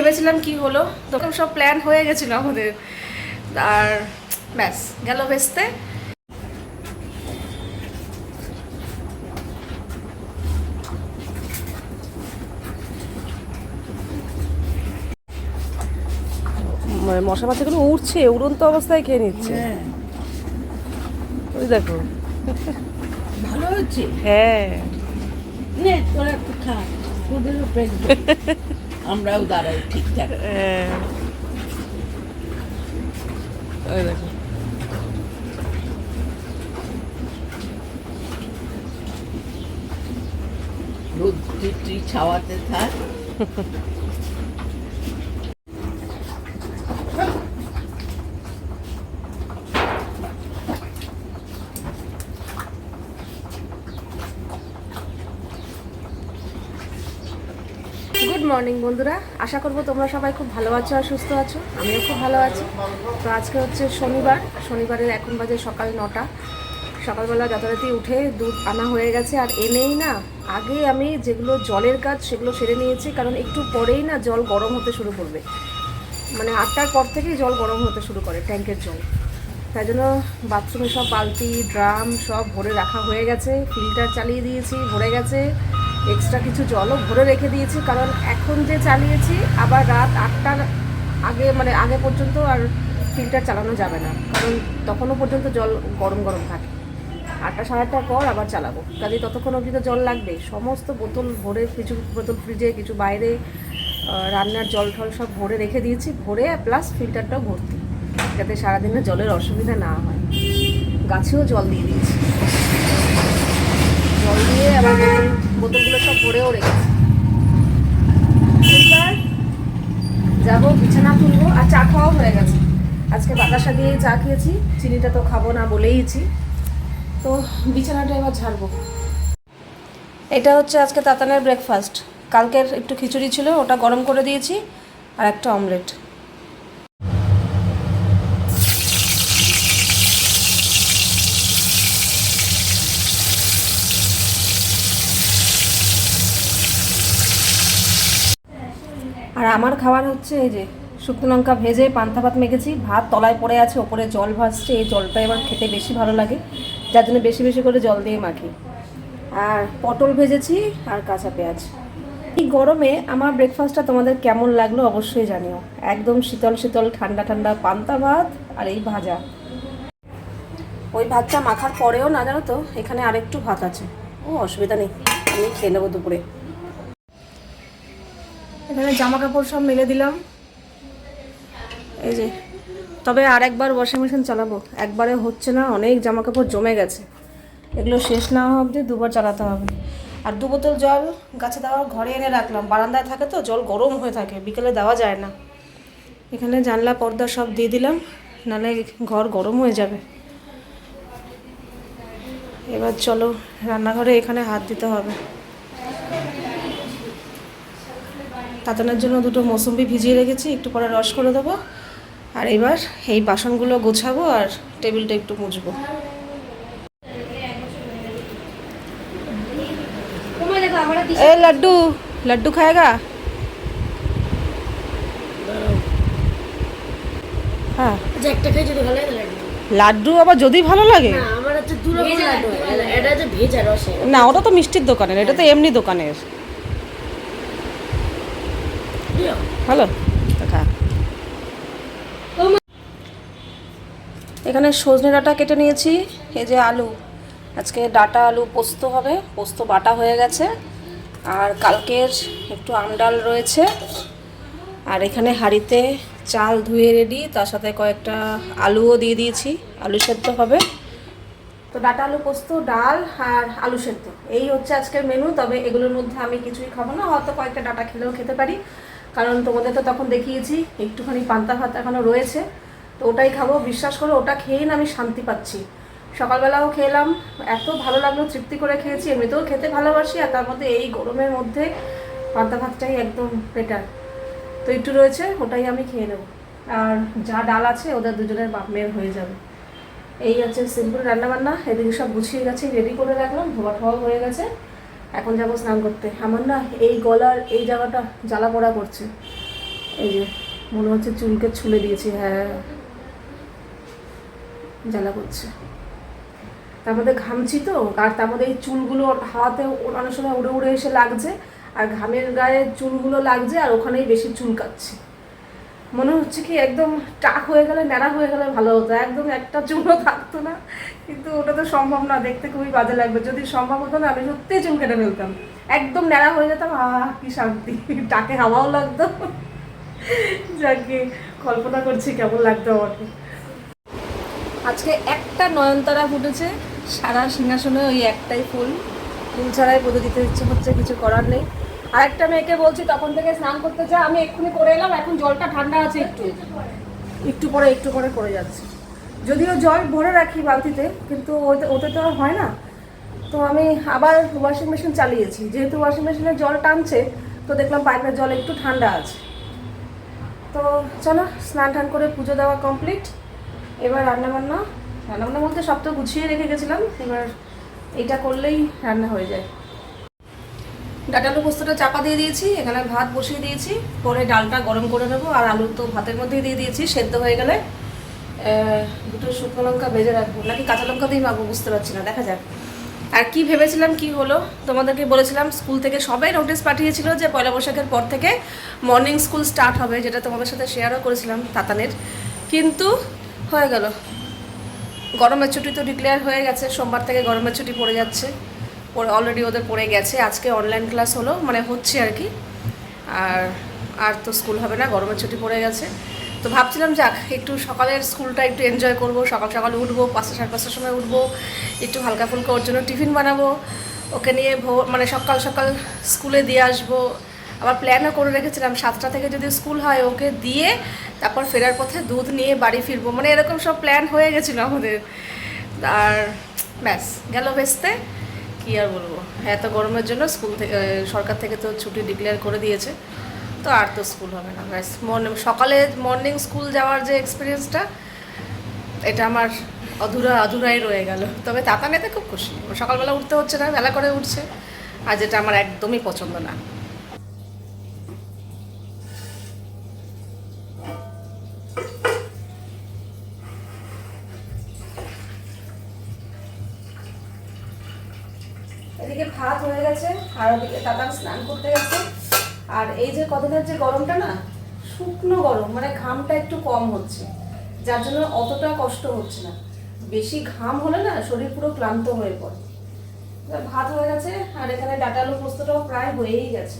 ভেবেছিলাম কি হলো তখন সব প্ল্যান হয়ে গেছিল আমাদের। আর ব্যাস গেল ভেস্তে। মানে মশা মাছিগুলো উড়ছে উড়ন্ত অবস্থায় খেয়ে নিচ্ছে। হ্যাঁ। ওই দেখো। ভালো হচ্ছে? হ্যাঁ। নে তোরা একটু খা। তোদেরও। আমরাও দাঁড়াই ঠিকঠাক। ওই দেখো রোদ তুই ছাওয়াতে থাক গুড মর্নিং, বন্ধুরা। আশা করব তোমরা সবাই খুব ভালো আছো আর সুস্থ আছো। আমিও খুব ভালো আছি। তো আজকে হচ্ছে শনিবার। শনিবারের এখন বাজে সকাল নটা। সকালবেলা যথারীতি উঠে দুধ আনা হয়ে গেছে। আর এনেই না, আগে আমি যেগুলো জলের কাজ সেগুলো সেরে নিয়েছি, কারণ একটু পরেই না জল গরম হতে শুরু করবে। মানে আটটার পর থেকেই জল গরম হতে শুরু করে ট্যাঙ্কের জল। তাই জন্য বাথরুমে সব বালতি, ড্রাম সব ভরে রাখা হয়ে গেছে। ফিল্টার চালিয়ে দিয়েছি, ভরে গেছে। এক্সট্রা কিছু জলও ভরে রেখে দিয়েছি, কারণ এখন যে চালিয়েছি, আবার রাত আটটার আগে মানে আগে পর্যন্ত আর ফিল্টার চালানো যাবে না, কারণ তখনও পর্যন্ত জল গরম গরম থাকে। আটটা সাড়ে আটটার পর আবার চালাবো, কাজে ততক্ষণ অবধি তো জল লাগবে। সমস্ত বোতল ভরে, কিছু বোতল ফ্রিজে কিছু বাইরে রান্নার জল টল সব ভরে রেখে দিয়েছি, ভরে প্লাস ফিল্টারটাও ভর্তি, যাতে সারাদিনে জলের অসুবিধা না হয়। গাছেও জল দিয়ে দিয়েছি। জল দিয়ে আবার বোতলগুলো সব ভরেও রেখেছি। এবার যাব, বিছানা তুলবো আর চা খাওয়াও হয়ে গেছে। আজকে বাতাসা দিয়েই চা খেয়েছি, চিনিটা তো খাব না বলেইছি। তো বিছানাটা এবার ঝাড়বো। এটা হচ্ছে আজকে তাতানের ব্রেকফাস্ট কালকের একটু খিচুড়ি ছিল, ওটা গরম করে দিয়েছি, আর একটা অমলেট আর আমার খাবার হচ্ছে এই যে শুকনো লঙ্কা ভেজে পান্তা ভাত মেখেছি। ভাত তলায় পড়ে আছে, ওপরে জল ভাসছে, এই জলটা এবার খেতে বেশি ভালো লাগে। যার জন্য বেশি বেশি করে জল দিয়ে মাখি। আর পটল ভেজেছি আর কাঁচা পেঁয়াজ। এই গরমে আমার ব্রেকফাস্টটা তোমাদের কেমন লাগল অবশ্যই জানিও। একদম শীতল শীতল ঠান্ডা ঠান্ডা পান্তা ভাত আর এই ভাজা। ওই ভাতটা মাখার পরেও না জানো তো, এখানে আরেকটু ভাত আছে। ও, অসুবিধা নেই। আমি খেয়ে নেব দুপুরে। এখানে জামা কাপড় সব মেলে দিলাম। এই যে, তবে আর একবার ওয়াশিং মেশিন চালাবো। একবারে হচ্ছে না, অনেক জামা কাপড় জমে গেছে। এগুলো শেষ না হওয়া অবধি দুবার চালাতে হবে। আর দু বোতল জল গাছে দেওয়ার ঘরে এনে রাখলাম। বারান্দায় থাকে তো, জল গরম হয়ে থাকে, বিকেলে দেওয়া যায় না। এখানে জানলা, পর্দা সব দিয়ে দিলাম নাহলে ঘর গরম হয়ে যাবে। এবার চলো, রান্নাঘরে এখানে হাত দিতে হবে। তাতানোর জন্য দুটো মৌসুম্বি ভিজিয়ে রেখেছি একটু পরে রস করে দেবো। আর এবার এই বাসনগুলো গোছাবো আর টেবিলটা একটু মুছবো। এ লাড্ডু লাড্ডু খাएगा হ্যাঁ। আচ্ছা একটা খাই যদি ভালো লাগে লাড্ডু। আবার যদি ভালো লাগে? না ওটা তো মিষ্টির দোকানের এটা তো এমনি দোকানের। ভালো? খা এখানে সজনে ডাঁটা কেটে নিয়েছি, এই যে আলু। আজকে ডাটা, আলু পোস্ত হবে, পোস্ত বাটা হয়ে গেছে। আর কালকের একটু আমডাল রয়েছে। আর এখানে হাঁড়িতে চাল ধুয়ে রেডি, তার সাথে কয়েকটা আলুও দিয়ে দিয়েছি, আলু সেদ্ধ হবে। তো ডাটা, আলু, পোস্ত, ডাল আর আলু সেদ্ধ। এই হচ্ছে আজকের মেনু তবে এগুলোর মধ্যে আমি কিছুই খাব না, হয়তো কয়েকটা ডাটা খেলেও খেতে পারি। কারণ তোমাদের তো তখন দেখিয়েছি, একটুখানি পান্তা ভাত এখনও রয়েছে। তো ওটাই খাব, বিশ্বাস করো, ওটা খেয়েই না আমি শান্তি পাচ্ছি। সকালবেলাও খেলাম, এত ভালো লাগল, তৃপ্তি করে খেয়েছি, এমনিতেও খেতে ভালোবাসি, আর তার মধ্যে এই গরমের মধ্যে পান্তা ভাতটাই একদম বেটার তো একটু রয়েছে, ওটাই আমি খেয়ে নেব। আর যা ডাল আছে, ওদের দুজনের বাপ মেয়ের হয়ে যাবে। এই হচ্ছে সিম্পল রান্নাবান্না, এদিকে সব গুছিয়ে গেছে রেডি করে রাখলাম ধোয়া ঠোয়া হয়ে গেছে। এখন যাব স্নান করতে। আমার না এই গলার এই জায়গাটা জ্বালা পোড়া করছে। এই যে, মনে হচ্ছে চুলকে ছুলে দিয়েছি হ্যাঁ। জ্বালা করছে। তার মধ্যে ঘামছি তো, আর তার মধ্যে এই চুলগুলো হাওয়াতে অনেক সময় উড়ে উড়ে এসে লাগছে, আর ঘামের গায়ে চুলগুলো লাগছে, আর ওখানেই বেশি চুল চুলকাচ্ছে মনে হচ্ছে কি একদম টাক হয়ে গেলে, ন্যাড়া হয়ে গেলে ভালো হতো। একদম একটা চুলও থাকতো না। কিন্তু ওটা তো সম্ভব না, দেখতে খুবই বাজে লাগবে। যদি সম্ভব হতো না, আমি সত্যিই চুল কেটে ফেলতাম। একদম ন্যাড়া হয়ে যেতাম, আহ, কি শান্তি। টাকে হাওয়াও লাগতো। যাকে কল্পনা করছি কেমন লাগতো আমাকে। আজকে একটা নয়নতারা ফুটেছে। সারা সিংহাসনে ওই একটাই ফুল। ফুল ছাড়াই পুজো দিতে ইচ্ছে হচ্ছে, কিছু করার নেই। আর একটা মেয়েকে বলছি, তখন থেকে স্নান করতে যা, আমি এক্ষুনি করে এলাম, এখন জলটা ঠান্ডা আছে একটু। একটু পরে একটু পরে করে যাচ্ছি। যদিও জল ভরে রাখি বালতিতে, কিন্তু ওতে ওতে তো আর হয় না। তো আমি আবার ওয়াশিং মেশিন চালিয়েছি। যেহেতু ওয়াশিং মেশিনে জল টানছে, তো দেখলাম পাইপের জল একটু ঠান্ডা আছে। তো চলো, স্নান টান করে পুজো দেওয়া কমপ্লিট এবার রান্নাবান্না। রান্নাবান্না বলতে সব তো গুছিয়ে রেখে গেছিলাম, এবার এটা করলেই রান্না হয়ে যায়। ডাটালু পোস্তটা চাপা দিয়ে দিয়েছি, এখানে ভাত বসিয়ে দিয়েছি পরে ডালটা গরম করে নেব, আর আলু তো ভাতের মধ্যেই দিয়ে দিয়েছি, সেদ্ধ হয়ে গেলে দুটো শুকনো লঙ্কা ভেজে রাখব, নাকি কাঁচা লঙ্কা দিয়ে মাখবো বুঝতে পারছি না, দেখা যাক। আর কি ভেবেছিলাম, কি হলো, তোমাদেরকে বলেছিলাম, স্কুল থেকে সবাই নোটিশ পাঠিয়েছিল যে পয়লা বৈশাখের পর থেকে মর্নিং স্কুল স্টার্ট হবে, যেটা তোমাদের সাথে শেয়ারও করেছিলাম তাতানের। কিন্তু হয়ে গেল। গরমের ছুটি তো ডিক্লেয়ার হয়ে গেছে, সোমবার থেকে গরমের ছুটি পড়ে যাচ্ছে। অলরেডি ওদের পড়ে গেছে। আজকে অনলাইন ক্লাস হলো মানে হচ্ছে আর কি। আর আর তো স্কুল হবে না, গরমের ছুটি পড়ে গেছে। তো ভাবছিলাম, যাক, একটু সকালের স্কুলটা একটু এনজয় করব। সকাল সকাল উঠবো, পাঁচটা সাড়ে পাঁচটার সময় উঠবো। একটু হালকা ফুলকা ওর জন্য টিফিন বানাবো। ওকে নিয়ে ভোর মানে সকাল সকাল স্কুলে দিয়ে আসব। আবার প্ল্যানও করে রেখেছিলাম, সাতটা থেকে যদি স্কুল হয় ওকে দিয়ে তারপর ফেরার পথে দুধ নিয়ে বাড়ি ফিরবো। মানে এরকম সব প্ল্যান হয়ে গেছিল আমাদের। আর, ব্যাস, গেল ভেস্তে। কী আর বলব? এত গরমের জন্য স্কুল থেকে সরকার থেকে তো ছুটি ডিক্লেয়ার করে দিয়েছে। তো আর তো স্কুল হবে না, ব্যাস। মর্নিং, সকালে মর্নিং স্কুল যাওয়ার যে এক্সপিরিয়েন্সটা এটা আমার অধুরা, অধুরাই রয়ে গেল। তবে তাতা নেতে খুব খুশি। সকালবেলা উঠতে হচ্ছে না, বেলা করে উঠছে। আর যেটা আমার একদমই পছন্দ না। এদিকে ভাত হয়ে গেছে, আর ওদিকে তাতার স্নান করতে গেছে। আর এই যে কদিনের যে গরমটা না, শুকনো গরম মানে ঘামটা একটু কম হচ্ছে। যার জন্য অতটা কষ্ট হচ্ছে না। বেশি ঘাম হলে না শরীর পুরো ক্লান্ত হয়ে পড়ে। ভাত হয়ে গেছে, আর এখানে ডাটা আলু পোস্তটাও প্রায় হয়েই গেছে।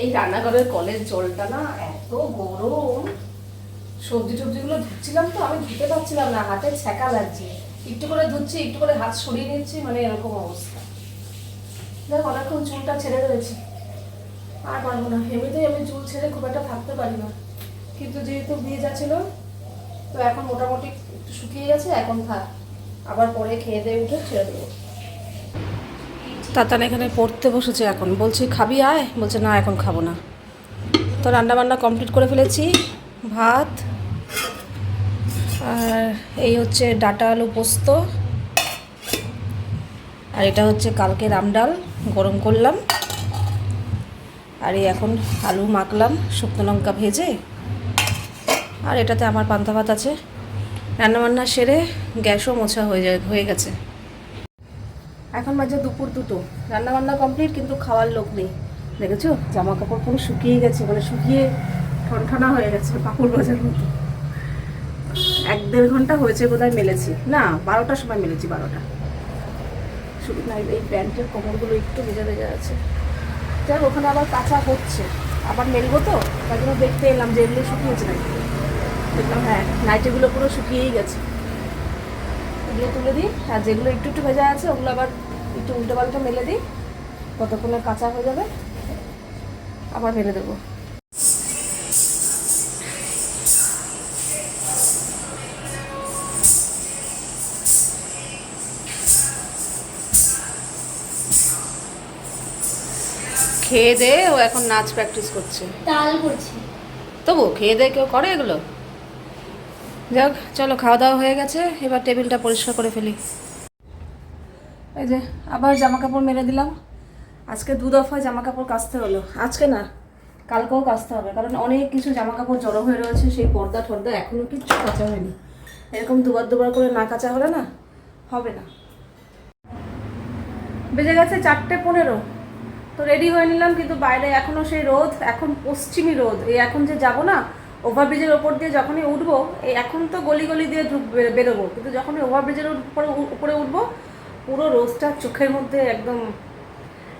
এই রান্নাঘরের কলের জলটা না এত গরম। সবজি টবজিগুলো ধুচ্ছিলাম তো, আমি ধুতে পারছিলাম না, হাতে ছ্যাঁকা লাগছে। একটু করে ধুচ্ছি, একটু করে হাত সরিয়ে নিচ্ছি মানে এরকম অবস্থা। দেখ অনেকক্ষণ চুলটা ছেড়ে রয়েছে। আর পারব না, এমনিতেই আমি চুল ছেড়ে খুব একটা থাকতে পারি না। কিন্তু যেহেতু বিয়ে যাচ্ছিল, তো এখন মোটামুটি একটু শুকিয়ে গেছে, এখন থাক। আবার পরে খেয়ে দিয়ে উঠে ছেড়ে দেবো। তাতান এখানে পড়তে বসেছে এখন। বলছি, খাবি আয়? বলছে, না, এখন খাব না। তো রান্না বান্না কমপ্লিট করে ফেলেছি, ভাত, আর এই হচ্ছে ডাটা আলু পোস্ত, আর এটা হচ্ছে কালকে রামডাল গরম করলাম, আর এই এখন আলু মাখলাম, শুকনো লঙ্কা ভেজে, আর এটাতে আমার পান্তা ভাত আছে। রান্নাবান্না সেরে গ্যাসও মোছা হয়ে যায়, হয়ে গেছে। এখন বাজে দুপুর দুটো। রান্না বান্না কমপ্লিট কিন্তু খাওয়ার লোক নেই। দেখেছ? জামা কাপড় পুরো শুকিয়ে গেছে মানে শুকিয়ে ঠনঠনা হয়ে গেছে, পাপড় বাজার মতো। এক দেড় ঘণ্টা হয়েছে বোধহয় মেলেছি। না, বারোটার সময় মেলেছি, বারোটা। শুধু এই প্যান্টের কোমরগুলো একটু ভেজা ভেজা আছে। যাক ওখানে আবার কাঁচা হচ্ছে। আবার মেলবো তো? তার জন্য দেখতে এলাম যে এগুলো শুকিয়েছে নাকি। দেখলাম হ্যাঁ নাইটিগুলো পুরো শুকিয়েই গেছে। এগুলো তুলে দিই। আর যেগুলো একটু একটু ভেজা আছে ওগুলো আবার একটু উল্টো পাল্টা মেলে দিই। কতক্ষণে কাঁচা হয়ে যাবে। আবার মেলে দেবো। খেয়ে দে ও এখন নাচ প্র্যাকটিস করছে। তাল করছি। তবু খেয়ে দে কেউ করে এগুলো? যাক, চলো খাওয়া দাওয়া হয়ে গেছে। এবার টেবিলটা পরিষ্কার করে ফেলি। এই যে, আবার জামা কাপড় মেরে দিলাম। আজকে দু দফা জামা কাপড় কাচতে হলো। আজকে না, কালকেও কাচতে হবে, কারণ অনেক কিছু জামা কাপড় জড়ো হয়ে রয়েছে, সেই পর্দা টর্দা এখনও কিচ্ছু কাঁচা হয়নি। এরকম দুবার দুবার করে না কাচা হলে না, হবে না। বেজে গেছে চারটে পনেরো। তো রেডি হয়ে নিলাম, কিন্তু বাইরে এখনও সেই রোদ, এখন পশ্চিমী রোদ। এই এখন যে যাব না ওভারব্রিজের ওপর দিয়ে যখনই উঠবো এখন তো গলি গলি দিয়ে বেরোবো, কিন্তু যখনই ওভারব্রিজের উপরে উপরে উঠবো, পুরো রোদটা চোখের মধ্যে একদম,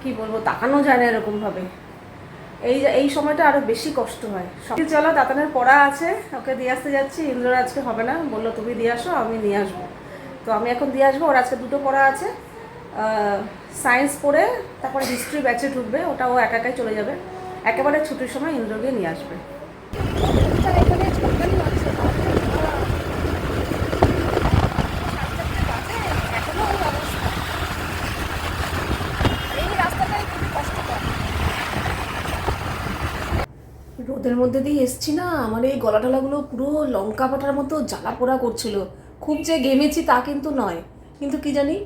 কি বলব, তাকানো যায় না এরকমভাবে। এই এই সময়টা আরও বেশি কষ্ট হয়। সব চলো, দাতানের পড়া আছে, ওকে দিয়ে আসতে যাচ্ছি। ইন্দ্র আজকে হবে না, বলল, তুমি দিয়ে আসো, আমি নিয়ে আসব। তো আমি এখন দিয়ে আসব, ওর আজকে দুটো পড়া আছে। সায়েন্স পড়ে, তারপরে হিস্ট্রি ব্যাচে ঢুকবে, ওটা ও একা একাই চলে যাবে। একেবারে ছুটির সময় ইন্দ্রকে নিয়ে আসবে। মধ্যে দিয়ে এসছি না, আমার এই গলা টলাগুলো পুরো লঙ্কা পাটার মতো জ্বালা পোড়া করছিল। খুব যে গেমেছি তা কিন্তু নয়। কিন্তু কি জানি?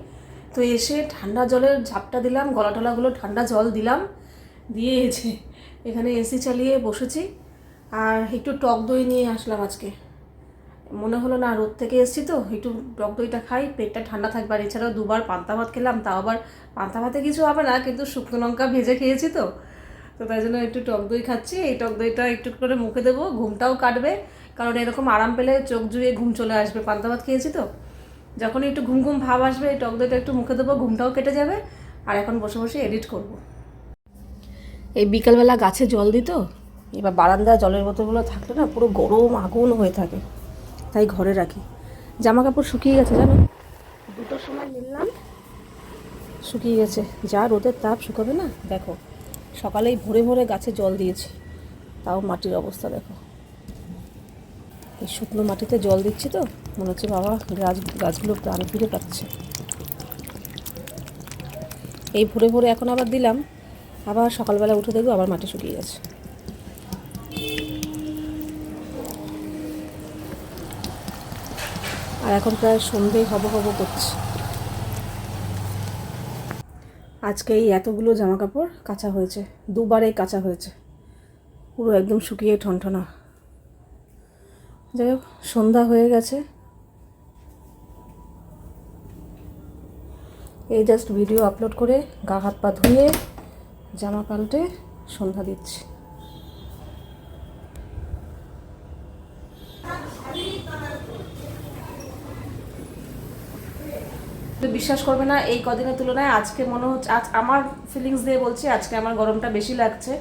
তো এসে ঠান্ডা জলের ঝাপটা দিলাম গলা টলাগুলো ঠান্ডা জল দিলাম। দিয়ে এসে এখানে এসি চালিয়ে বসেছি। আর একটু টক দই নিয়ে আসলাম আজকে। মনে হলো না রোদ থেকে এসেছি তো, একটু টক দইটা খাই, পেটটা ঠান্ডা থাকবে। আর এছাড়াও দুবার পান্তা ভাত খেলাম, তাও আবার পান্তা ভাতে কিছু হবে না, কিন্তু শুকনো লঙ্কা ভেজে খেয়েছি তো। তো তাই জন্য একটু টক দই খাচ্ছি। এই টক দইটা একটু করে মুখে দেবো, ঘুমটাও কাটবে। কারণ এরকম আরাম পেলে চোখ জুড়ে ঘুম চলে আসবে। পান্তা ভাত খেয়েছি তো। যখনই একটু ঘুম ঘুম ভাব আসবে, এই টক দইটা একটু মুখে দেবো, ঘুমটাও কেটে যাবে। আর এখন বসে বসে এডিট করব। এই বিকালবেলা গাছে জল দিত, এবার বারান্দায় জলের বোতলগুলো থাকলে না পুরো গরম আগুন হয়ে থাকে। তাই ঘরে রাখি। জামা কাপড় শুকিয়ে গেছে জানো? দুটোর সময় নিলাম শুকিয়ে গেছে। যা রোদের তাপ শুকাবে না, দেখো। সকালেই ভোরে ভোরে গাছে জল দিয়েছি। তাও মাটির অবস্থা দেখো। এই শুকনো মাটিতে জল দিচ্ছি তো, মনে হচ্ছে বাবা গাছ, গাছগুলো প্রাণ ফিরে পাচ্ছে। এই ভোরে ভোরে এখন আবার দিলাম, আবার সকালবেলা উঠে দেখব আবার মাটি শুকিয়ে গেছে। আর এখন প্রায় সন্ধে হব হব করছে। আজকে এই এতগুলো জামা কাপড় কাঁচা হয়েছে দুবারে কাঁচা হয়েছে। পুরো একদম শুকিয়ে ঠনঠনা। যাই হোক, সন্ধ্যা হয়ে গেছে। এই জাস্ট ভিডিও আপলোড করে গা হাত পা ধুয়ে জামা পাল্টে সন্ধ্যা দিচ্ছি। তো বিশ্বাস করবে না এই কদিনের তুলনায়। আজকে মনে হচ্ছে আজ আমার ফিলিংস দিয়ে বলছি, আজকে আমার গরমটা বেশি লাগছে।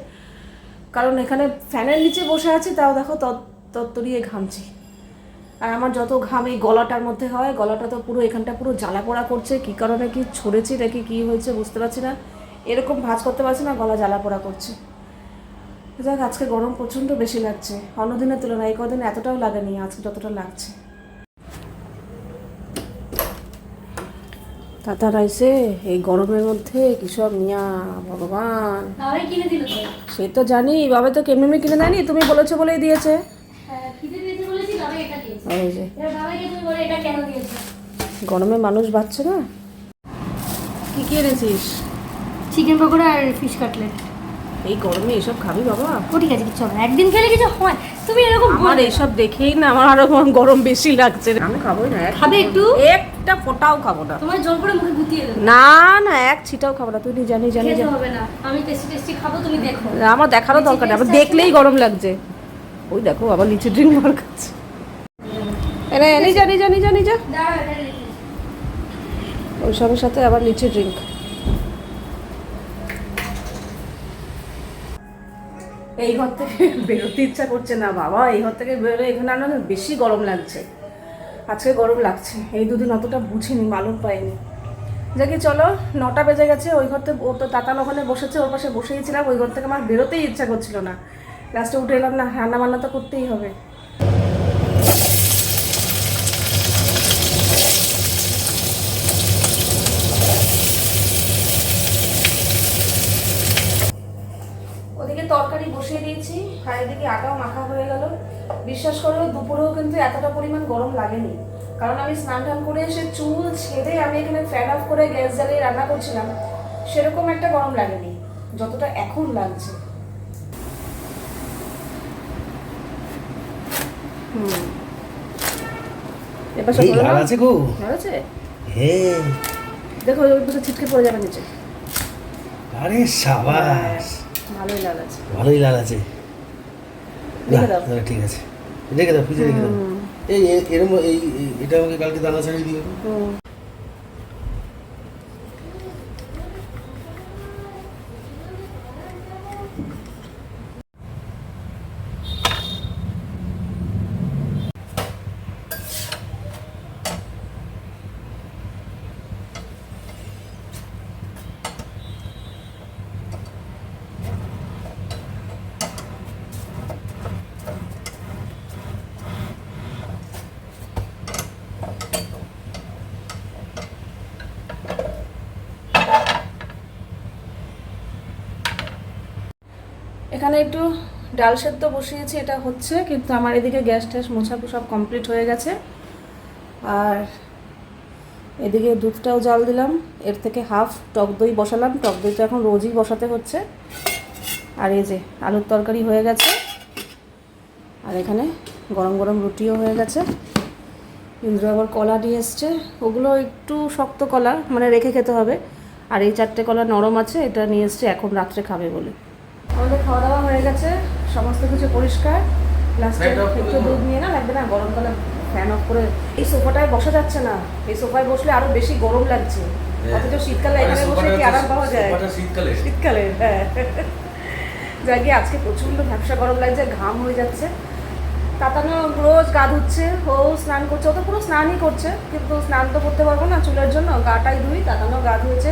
কারণ এখানে ফ্যানের নিচে বসে আছি, তাও দেখো তত- তত্তরিয়ে ঘামছি। আর আমার যত ঘাম এই গলাটার মধ্যে হয়, গলাটা তো পুরো এখানটা পুরো জ্বালা পোড়া করছে, কী কারণে কি ছড়েছি, নাকি কী হয়েছে বুঝতে পারছি না। এরকম ভাঁজ করতে পারছি না, গলা জ্বালা পোড়া করছে। যাক, আজকে গরম প্রচণ্ড বেশি লাগছে। অন্যদিনের তুলনায় এই কদিন এতটাও লাগেনি, আজকে যতটা লাগছে। তাতা রাইসে এই গরমের মধ্যে কিসব নিয়া ভগবান। সে তো জানি বাবা তো কেমনি এমনি কিনে দেয়নি তুমি বলেছ বলেই দিয়েছে। হ্যাঁ এই যে। দিয়েছে? গরমে মানুষ বাঁচছে না? কি কি এনেছিস? চিকেন পকোড়া আর ফিশ কাটলেট এই গরমে এসব খাবি বাবা? ও ঠিক আছে কিছু হবে না। একদিন খেলে কিছু হয়? তুমি এরকম আমার এইসব দেখেই না আমার আরও গরম বেশি লাগছে। আমি খাবোই না খাবে একটু? একটা ফোটাও খাব না। তোমার জল করে মুখে গুটিয়ে দেবো। না না এক ছিটাও খাব না। তুই জানি জানি খেতে হবে না। আমি টেস্টি টেস্টি খাব তুমি দেখো। আমার দেখারও দরকার নেই। আমার দেখলেই গরম লাগছে। ওই দেখো আবার লিচু ড্রিঙ্ক আমার কাছে। এনে এনে জানি জানি জানি যা ওই সবের সাথে আবার লিচু ড্রিঙ্ক এই ঘর থেকে বেরোতে ইচ্ছা করছে না, বাবা। এই ঘর থেকে বেরোলে এখানে আরও বেশি গরম লাগছে। আজকে গরম লাগছে। এই দুদিন অতটা বুঝিনি, মালুম পাইনি। যাকে চলো, নটা বেজে গেছে, ওই ঘর থেকে ও তো তাতাল ওখানে বসেছে, ওর পাশে বসেই ছিলাম, ওই ঘর থেকে আমার বেরোতেই ইচ্ছা করছিল না। লাস্টে উঠে এলাম, না রান্না বান্না তো করতেই হবে ওদিকে তরকারি বসিয়ে দিয়েছি এদিকে আটাও মাখা হয়ে গেল। বিশ্বাস করো দুপুরেও কিন্তু এতটা পরিমাণ গরম লাগেনি। কারণ আমি স্নান টান করে এসে চুল ছেড়ে আমি এখানে ফ্যান অফ করে গ্যাস জ্বালিয়ে রান্না করছিলাম সেরকম একটা গরম লাগেনি যতটা এখন লাগছে। হ্যাঁ। দেখো ওই দুটো ছিটকে পড়ে যাবে নিচে। আরে সাবাস। ভালোই লাল আছে। ভালোই লাল আছে। দাও। তাহলে ঠিক আছে। রেখে দাও ফ্রিজে রেখে দাও। এই এরম এই- এটা আমাকে কালকে দানা ছাড়িয়ে দিও। এখানে একটু ডাল সেদ্ধ বসিয়েছি, এটা হচ্ছে, কিন্তু আমার এদিকে গ্যাস ট্যাস মোছাকু সব কমপ্লিট হয়ে গেছে। আর এদিকে দুধটাও জাল দিলাম, এর থেকে হাফ টক দই বসালাম, টক দই তো এখন রোজই বসাতে হচ্ছে। আর এই যে আলুর তরকারি হয়ে গেছে, আর এখানে গরম গরম রুটিও হয়ে গেছে। ইন্দ্র আবার কলা নিয়ে এসছে, ওগুলো একটু শক্ত কলা মানে রেখে খেতে হবে। আর এই চারটে কলা নরম আছে, এটা নিয়ে এসছে, এখন রাত্রে খাবে বলে। আমাদের খাওয়া দাওয়া হয়ে গেছে সমস্ত কিছু পরিষ্কার। লাস্টে একটু দুধ নিয়ে না লাগবে না গরমকালে ফ্যান অফ করে। এই সোফাটায় বসা যাচ্ছে না। এই সোফায় বসলে আরও বেশি গরম লাগছে। অথচ শীতকালে এখানে বসে কি আরাম পাওয়া যায়? শীতকালে। শীতকালে হ্যাঁ। গিয়ে আজকে প্রচণ্ড ব্যবসা গরম লাগছে ঘাম হয়ে যাচ্ছে। তাতানো রোজ গা ধুচ্ছে ও স্নান করছে ও তো পুরো স্নানই করছে কিন্তু স্নান তো করতে পারব না চুলের জন্য গাটাই ধুই তাতানো গা ধুয়েছে।